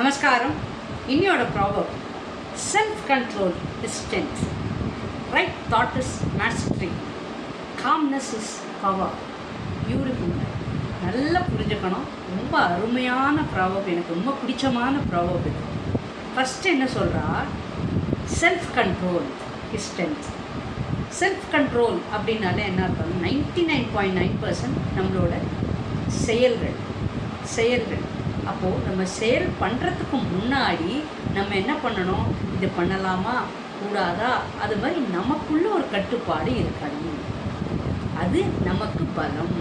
நமஸ்காரம். இன்னியோட ப்ராபம் self control is strength right thought is mastery calmness is power beautiful நல்லா புரிஞ்சுக்கணும். ரொம்ப அருமையான ப்ராபம் எனக்கு ரொம்ப பிடிச்சமான ப்ராபம் இது. ஃபஸ்ட்டு என்ன சொல்கிறா self control is strength self control அப்படின்னாலே என்ன அர்த்தம் ninety nine point nine percent நம்மளோட செயல்கள் செயல்கள். அப்போது நம்ம செயல் பண்ணுறதுக்கு முன்னாடி நம்ம என்ன பண்ணணும்? இது பண்ணலாமா? கூடாதா? அது மாதிரி நமக்குள்ள ஒரு கட்டுப்பாடு இருக்கணும். அது நமக்கு பலம்.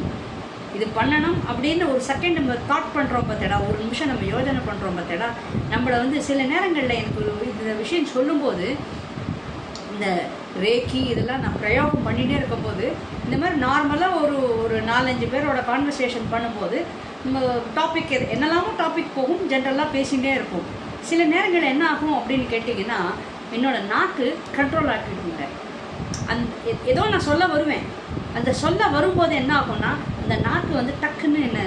இது பண்ணணும் அப்படின்னு ஒரு செகண்ட் நம்ம தாட் பண்ணுறோம் பார்த்தேடா ஒரு நிமிஷம் நம்ம யோஜனை பண்ணுறோம் பார்த்தேடா. நம்மளை வந்து சில நேரங்களில் எனக்கு இந்த விஷயம் சொல்லும்போது இந்த ரேக்கி இதெல்லாம் நான் பிரயோகம் பண்ணிகிட்டே இருக்கும்போது இந்த மாதிரி நார்மலாக ஒரு நாலஞ்சு பேரோட கான்வர்சேஷன் பண்ணும்போது நம்ம டாபிக் எது என்னெல்லாமோ டாபிக் போகும் ஜென்ரலாக பேசிகிட்டே இருப்போம். சில நேரங்கள் என்ன ஆகும் அப்படின்னு கேட்டிங்கன்னா என்னோட நாக்கு கண்ட்ரோல் ஆக்கிடுங்க அந் ஏதோ நான் சொல்ல வருவேன். அந்த சொல்ல வரும்போது என்ன ஆகும்னா அந்த நாக்கு வந்து டக்குன்னு என்ன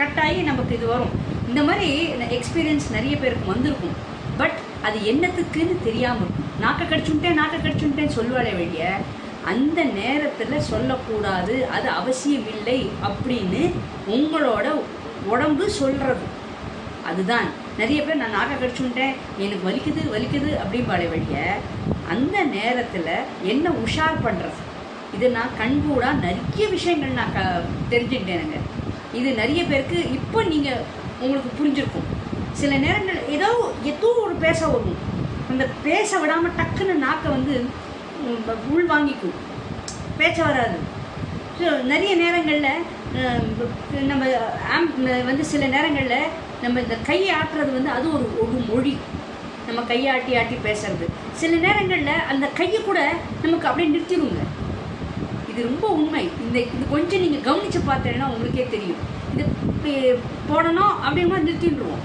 கட்டாகி நமக்கு இது வரும். இந்த மாதிரி எக்ஸ்பீரியன்ஸ் நிறைய பேருக்கு வந்திருக்கும். பட் அது என்னத்துக்குன்னு தெரியாமல் இருக்கும். நாக்கை கடிச்சுட்டேன் நாக்கை கடிச்சுட்டேன்னு சொல்லுவாளே வெளிய அந்த நேரத்தில் சொல்லக்கூடாது அது அவசியம் இல்லை அப்படின்னு உங்களோட உடம்பு சொல்கிறது அதுதான். நிறைய பேர் நான் நாக்க கடிச்சுட்டேன் எனக்கு வலிக்குது வலிக்குது அப்படிம்பாளே வழிய அந்த நேரத்தில் என்ன உஷார் பண்ணுறது இது நான் கண்கூடாக நிறைய விஷயங்கள் நான் க தெரிஞ்சுக்கிட்டேனுங்க இது நிறைய பேருக்கு இப்போ நீங்கள் உங்களுக்கு புரிஞ்சிருக்கும். சில நேரங்கள் ஏதோ ஏதோ ஒரு பேச வரும். அந்த பேச விடாமல் டக்குன்னு நாக்கை வந்து உள் வாங்கிக்கும். பேச்ச வராது. ஸோ நிறைய நேரங்களில் நம்ம ஆம் வந்து சில நேரங்களில் நம்ம இந்த கையை ஆட்டுறது வந்து அது ஒரு ஒரு மொழி. நம்ம கையை ஆட்டி ஆட்டி பேசுறது. சில நேரங்களில் அந்த கையை கூட நமக்கு அப்படியே நிறுத்திடுங்க. இது ரொம்ப உண்மை. இந்த இது கொஞ்சம் நீங்கள் கவனித்து பார்த்தீங்கன்னா உங்களுக்கே தெரியும். இது போடணும் அப்படிங்கிற நிறுத்திடுவோம்.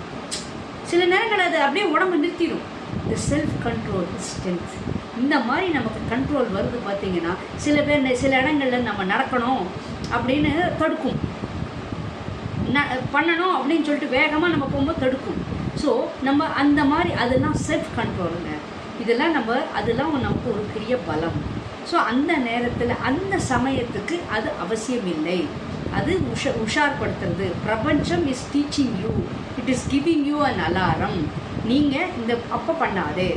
சில நேரங்கள் அது அப்படியே உடம்பு நிறுத்திடும். த செல்ஃப் கண்ட்ரோல் ஸ்ட்ரென்த் இந்த மாதிரி நமக்கு கண்ட்ரோல் வருது பார்த்தீங்கன்னா சில பேர் சில இடங்களில் நம்ம நடக்கணும் அப்படின்னு தடுக்கும். ந பண்ணணும் அப்படின்னு சொல்லிட்டு வேகமாக நம்ம போகும்போது தடுக்கும். ஸோ நம்ம அந்த மாதிரி அதெல்லாம் செல்ஃப் கண்ட்ரோலுங்க இதெல்லாம் நம்ம அதெல்லாம் நமக்கு ஒரு பெரிய பலம். ஸோ அந்த நேரத்தில் அந்த சமயத்துக்கு அது அவசியம் இல்லை அது உஷ உஷார்படுத்துறது. பிரபஞ்சம் is teaching you it is giving you an alarm நீங்கள் இந்த அப்போ பண்ணாதே.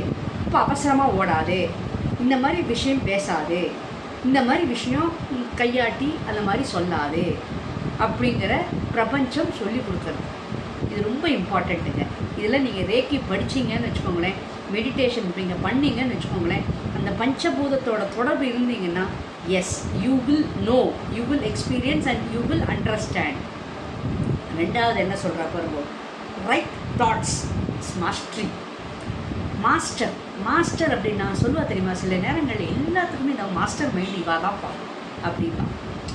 இப்போ அவசரமாக ஓடாது. இந்த மாதிரி விஷயம் பேசாது. இந்த மாதிரி விஷயம் கையாட்டி அந்த மாதிரி சொல்லாது. அப்படிங்கிற பிரபஞ்சம் சொல்லி கொடுக்குறது இது ரொம்ப இம்பார்ட்டண்ட்டுங்க இதில் நீங்கள் ரேக்கி படிச்சீங்கன்னு வச்சுக்கோங்களேன். மெடிடேஷன் நீங்கள் பண்ணீங்கன்னு வச்சுக்கோங்களேன். அந்த பஞ்சபூதத்தோட தொடர்பு இருந்தீங்கன்னா yes you will know you will experience and you will understand ரெண்டாவது என்ன சொல்கிறா பாருங்க. Right thoughts it's mastery master master அப்படின்னு நான் சொல்லுவா தெரியுமா? சில நேரங்களில் எல்லாத்துக்குமே நான் மாஸ்டர் மைண்ட் இவா தான்ப்பா அப்படின்னா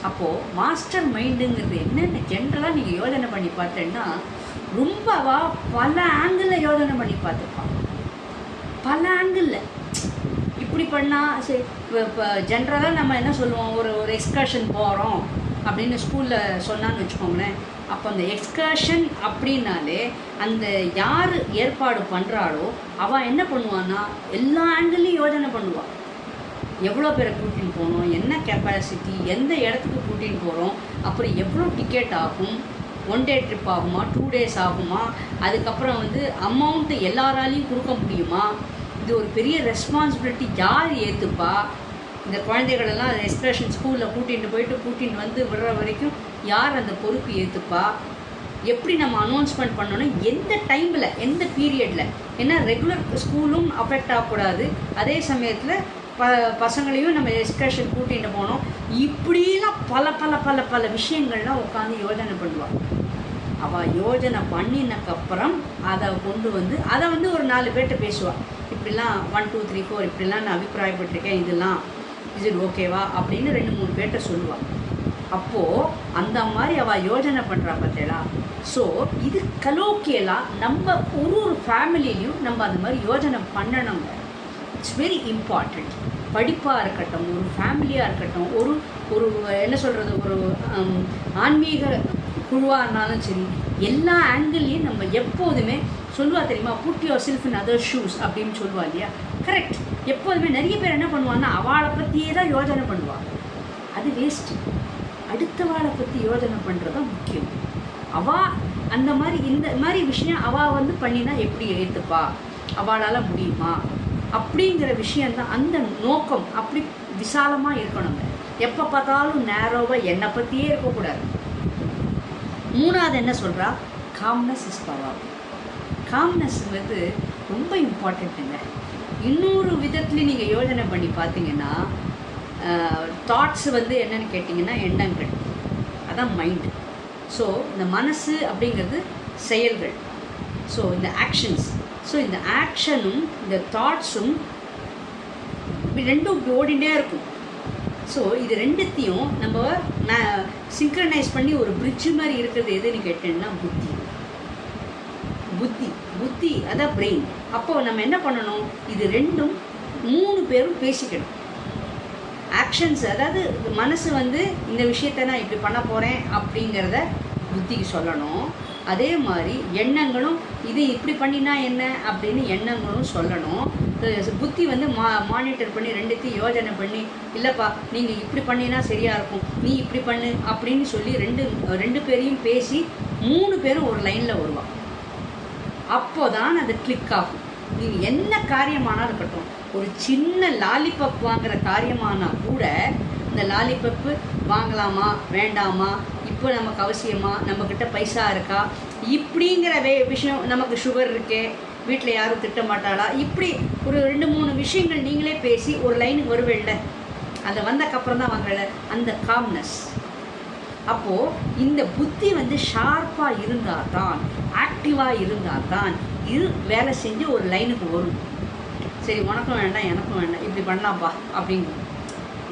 அப்போது மாஸ்டர் மைண்டுங்கிறது என்னென்ன ஜென்ரலாக நீங்கள் யோஜனை பண்ணி பார்த்தேன்னா ரொம்பவா பல ஆங்கிளில் யோஜனை பண்ணி பார்த்துருப்பான் பல ஆங்கிளில் இப்படி பண்ணால் சரி இப்போ இப்போ ஜென்ரலாக நம்ம என்ன சொல்லுவோம்? ஒரு ஒரு எக்ஸ்கர்ஷன் போகிறோம் அப்படின்னு ஸ்கூலில் சொன்னான்னு வச்சுக்கோங்களேன். அப்போ அந்த எக்ஸ்கர்ஷன் அப்படின்னாலே அந்த யார் ஏற்பாடு பண்ணுறாளோ அவள் என்ன பண்ணுவான்னா எல்லா ஆங்கிள்லையும் யோஜனை பண்ணுவாள் எவ்வளோ பேரை கூட்டின்னு போகணும் என்ன கெப்பாசிட்டி எந்த இடத்துக்கு கூட்டின்னு போகிறோம் அப்புறம் எவ்வளோ டிக்கெட் ஆகும் ஒன் டே ட்ரிப் ஆகுமா டூ டேஸ் ஆகுமா அதுக்கப்புறம் வந்து அமௌண்ட்டு எல்லாராலையும் கொடுக்க முடியுமா? இது ஒரு பெரிய ரெஸ்பான்சிபிலிட்டி யார் ஏற்றுப்பா இந்த குழந்தைகளெல்லாம் எக்ஸ்பிரஷன் ஸ்கூலில் கூட்டிகிட்டு போயிட்டு கூட்டின்னு வந்து விடுற வரைக்கும் யார் அந்த பொறுப்பு ஏற்றுப்பா எப்படி நம்ம அனௌன்ஸ்மெண்ட் பண்ணணும்? எந்த டைமில் எந்த பீரியடில் ஏன்னா ரெகுலர் ஸ்கூலும் அஃபெக்ட் ஆகக்கூடாது. அதே சமயத்தில் ப பசங்களையும் நம்ம எக்ஸ்கர்ஷன் கூட்டிகிட்டு போனோம் இப்படிலாம் பல பல பல பல விஷயங்கள்லாம் உட்காந்து யோஜனை பண்ணுவாள் அவள் யோஜனை பண்ணினக்கப்புறம் அதை கொண்டு வந்து அதை வந்து ஒரு நாலு பேர்கிட்ட பேசுவாள் இப்படிலாம் ஒன் டூ த்ரீ ஃபோர் இப்படிலாம் நான் அபிப்பிராயப்பட்டிருக்கேன் இதெல்லாம். இட் ஓகேவா அப்படின்னு ரெண்டு மூணு பேர்கிட்ட சொல்லுவாள் அப்போது அந்த மாதிரி அவள் யோஜனை பண்ணுறா பார்த்தேடா ஸோ இது கலோக்கியலாக நம்ம ஒரு ஒரு ஃபேமிலிலையும் நம்ம அந்த மாதிரி யோஜனை பண்ணணுங்க. இட்ஸ் வெரி இம்பார்ட்டண்ட் படிப்பாக இருக்கட்டும் ஒரு ஃபேமிலியாக இருக்கட்டும் ஒரு ஒரு என்ன சொல்கிறது ஒரு ஆன்மீக குழுவாக இருந்தாலும் சரி எல்லா ஆங்கிள்லையும் நம்ம எப்போதுமே சொல்லுவா தெரியுமா? Put yourself in other shoes அப்படின்னு சொல்லுவா இல்லையா? கரெக்ட் எப்போதுமே நிறைய பேர் என்ன பண்ணுவாங்கன்னா அவளை பற்றியே தான் யோசனை பண்ணுவாள் அது வேஸ்ட்டு அடுத்தவாளை பற்றி யோஜனை பண்ணுறது தான் முக்கியம். அவா அந்த மாதிரி இந்த மாதிரி விஷயம் அவள் வந்து பண்ணினா எப்படி ஏற்றுப்பா அவளால் முடியுமா? அப்படிங்கிற விஷயந்தான் அந்த நோக்கம். அப்படி விசாலமாக இருக்கணுங்க. எப்போ பார்த்தாலும் நேரோவாக என்னை பற்றியே இருக்கக்கூடாது. மூணாவது என்ன சொல்கிறா காம்னஸ் இஸ் பவர் காம்னஸ் வந்து ரொம்ப இம்பார்ட்டண்ட்டுங்க இன்னொரு விதத்துலேயும் நீங்கள் யோசனை பண்ணி பார்த்தீங்கன்னா தாட்ஸ் வந்து என்னன்னு கேட்டிங்கன்னா எண்ணங்கள். அதான் மைண்டு ஸோ இந்த மனசு அப்படிங்கிறது செயல்கள். ஸோ இந்த ஆக்ஷன்ஸ் ஸோ இந்த ஆக்ஷனும் இந்த தாட்ஸும் ரெண்டும் இப்படி ஓடிண்டே இருக்கும். ஸோ இது ரெண்டுத்தையும் நம்ம நான் சிங்க்ரனைஸ் பண்ணி ஒரு பிரிட்ஜு மாதிரி இருக்கிறது எதுன்னு கேட்டேன்னா புத்தி. புத்தி. புத்தி அதான் பிரெயின் அப்போ நம்ம என்ன பண்ணணும்? இது ரெண்டும் மூணு பேரும் பேசிக்கணும். ஆக்ஷன்ஸ் அதாவது மனசு வந்து இந்த விஷயத்த நான் இப்படி பண்ண போகிறேன் அப்படிங்கிறத புத்திக்கு சொல்லணும். அதே மாதிரி எண்ணங்களும் இது இப்படி பண்ணினா என்ன அப்படின்னு எண்ணங்களும் சொல்லணும். புத்தி வந்து மா மானிட்டர் பண்ணி ரெண்டுத்தையும் யோஜனை பண்ணி இல்லைப்பா நீங்கள் இப்படி பண்ணினா சரியாக இருக்கும் நீ இப்படி பண்ணு அப்படின்னு சொல்லி ரெண்டு ரெண்டு பேரையும் பேசி மூணு பேரும் ஒரு லைனில் வருவான். அப்போ தான் அது கிளிக் ஆகும். நீங்கள் என்ன காரியமானாலும் இருக்கட்டும் ஒரு சின்ன லாலிபப் வாங்குற காரியமானா கூட இந்த லாலிபப்பு வாங்கலாமா வேண்டாமா இப்போ நமக்கு அவசியமா நம்மக்கிட்ட பைசா இருக்கா இப்படிங்கிற வே விஷயம் நமக்கு சுகர் இருக்கே வீட்டில் யாரும் திட்ட மாட்டாளா இப்படி ஒரு ரெண்டு மூணு விஷயங்கள் நீங்களே பேசி ஒரு லைனுக்கு வருவேல்ல. அந்த வந்தக்கப்புறம் தான் வாங்கல அந்த காம்னஸ் அப்போது இந்த புத்தி வந்து ஷார்ப்பாக இருந்தால் தான் ஆக்டிவாக இருந்தால் தான் இது வேலை செஞ்சு ஒரு லைனுக்கு வரும். சரி உனக்கும் வேண்டாம் எனக்கும் வேண்டாம் இப்படி பண்ணலாம்ப்பா அப்படிங்கும்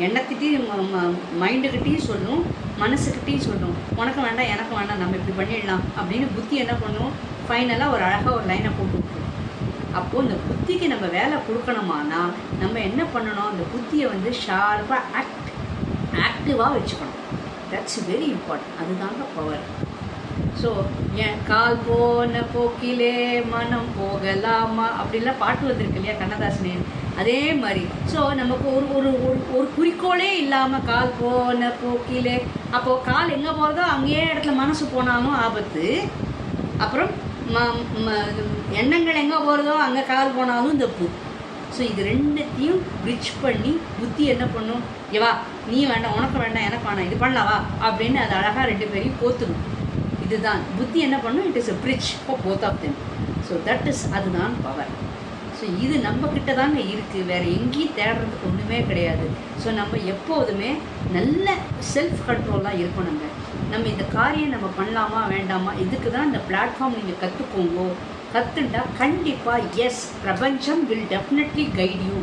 எண்ணத்திட்டையும் மைண்டுக்கிட்டேயும் சொல்லும் மனசுக்கிட்டேயும் சொல்லும். உனக்கும் வேண்டாம் எனக்கும் வேண்டாம் நம்ம இப்படி பண்ணிடலாம் அப்படின்னு புத்தி என்ன பண்ணும்? ஃபைனலாக ஒரு அழகாக ஒரு லைனை போட்டு விட்டுரும். அப்போது இந்த புத்திக்கு நம்ம வேலை கொடுக்கணுமானா நம்ம என்ன பண்ணணும்? அந்த புத்தியை வந்து ஷார்ப்பாக ஆக்ட் ஆக்டிவாக வச்சுக்கணும். தட்ஸ் வெரி இம்பார்ட்டன்ட் அதுதாங்க பவர் ஸோ என் கால் போன போக்கிலே மனம் போகலாமா? அப்படிலாம் பாட்டு வந்திருக்கு இல்லையா கண்ணதாசனே அதே மாதிரி. ஸோ நமக்கு ஒரு ஒரு ஒரு ஒரு குறிக்கோளே இல்லாமல் கால் போன போக்கிலே அப்போது கால் எங்கே போகிறதோ அங்கேயே இடத்துல மனசு போனாலும் ஆபத்து. அப்புறம் ம ம- எண்ணங்கள் எங்கே போகிறதோ அங்கே கால் போனாலும் தப்பு. ஸோ இது ரெண்டுத்தையும் பிரிட்ஜ் பண்ணி புத்தி என்ன பண்ணும்? ஏவா நீ வேண்டாம் உனக்கு வேண்டாம் எனக்கு வேணாம் இது பண்ணலாவா அப்படின்னு அது அழகாக ரெண்டு பேரையும் கோத்துடும் இதுதான். புத்தி என்ன பண்ணும்? It is a bridge for both of them. So that is அதுதான் பவர் ஸோ இது நம்ம கிட்ட தாங்க இருக்குது வேறு எங்கேயும் தேடுறதுக்கு ஒன்றுமே கிடையாது. ஸோ நம்ம எப்போதுமே நல்ல செல்ஃப் கண்ட்ரோலாக இருக்கணுங்க நம்ம. இந்த காரியம் நம்ம பண்ணலாமா வேண்டாமா? இதுக்கு தான் இந்த பிளாட்ஃபார்ம் நீங்கள் கற்றுக்கோங்கோ கற்றுண்டா கண்டிப்பாக எஸ் பிரபஞ்சம் வில் டெஃபினெட்லி கைட் யூ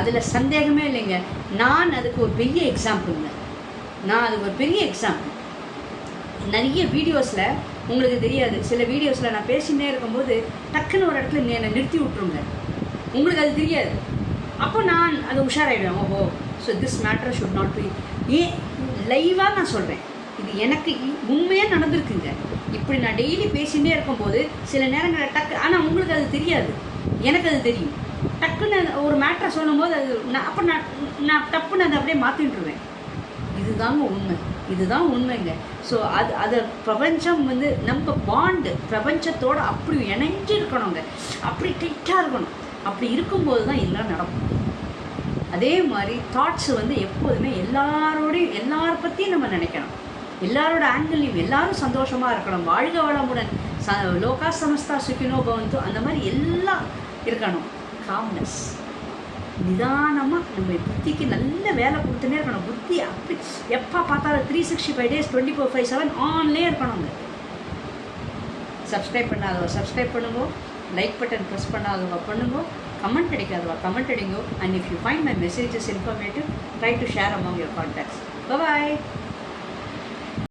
அதில் சந்தேகமே இல்லைங்க. நான் அதுக்கு ஒரு பெரிய எக்ஸாம்பிளுங்க நான் அது ஒரு பெரிய எக்ஸாம்பிள் நிறைய வீடியோஸில் உங்களுக்கு தெரியாது சில வீடியோஸில் நான் பேசிகிட்டே இருக்கும்போது டக்குன்னு ஒரு இடத்துல என்னை நிறுத்தி விட்ருங்க உங்களுக்கு அது தெரியாது. அப்போ நான் அது உஷாராயிடுவேன். ஓஹோ so this matter should not be ஏன்? லைவாக நான் சொல்கிறேன் இது எனக்கு உண்மையாக நடந்திருக்குங்க. இப்படி நான் டெய்லி பேசிகிட்டே இருக்கும்போது சில நேரங்களில் டக்கு ஆனால் உங்களுக்கு அது தெரியாது. எனக்கு அது தெரியும். டக்குன்னு ஒரு மேட்ரை சொல்லும்போது அது நான் அப்போ நான் நான் டப்புன்னு அதை அப்படியே மாற்றிட்டுருவேன் இதுதாங்க உண்மை. இதுதான் உண்மைங்க. ஸோ அது அது பிரபஞ்சம் வந்து நம்ம பாண்டு பிரபஞ்சத்தோடு அப்படி இணைஞ்சு இருக்கணுங்க அப்படி டைட்டாக இருக்கணும். அப்படி இருக்கும்போது தான் எல்லாம் நடக்கும். அதே மாதிரி தாட்ஸ் வந்து எப்போதுமே எல்லாரோடையும் எல்லார பற்றியும் நம்ம நினைக்கணும். எல்லாரோட ஆங்கிள்லையும் எல்லாரும் சந்தோஷமாக இருக்கணும். வாழ்க வளமுடன். ச லோகா சமஸ்தா சுக்கினோ பவந்தோ. அந்த மாதிரி எல்லாம் இருக்கணும். காம்னஸ் நிதானமாக நம்ம புத்திக்கு நல்ல வேலை கொடுத்துனே இருக்கணும். புத்தி அப்படி எப்போ பார்த்தாலும் three sixty five days twenty four five seven ஆன்லேயே இருக்கணும். சப்ஸ்கிரைப் பண்ணாதவ சப்ஸ்கிரைப் பண்ணுங்க. லைக் பட்டன் ப்ரெஸ் பண்ணாதவங்க பண்ணுங்க. கமெண்ட் அடிக்காதவா கமெண்ட் அடிங்க. And if you find my messages informative try to share among your contacts bye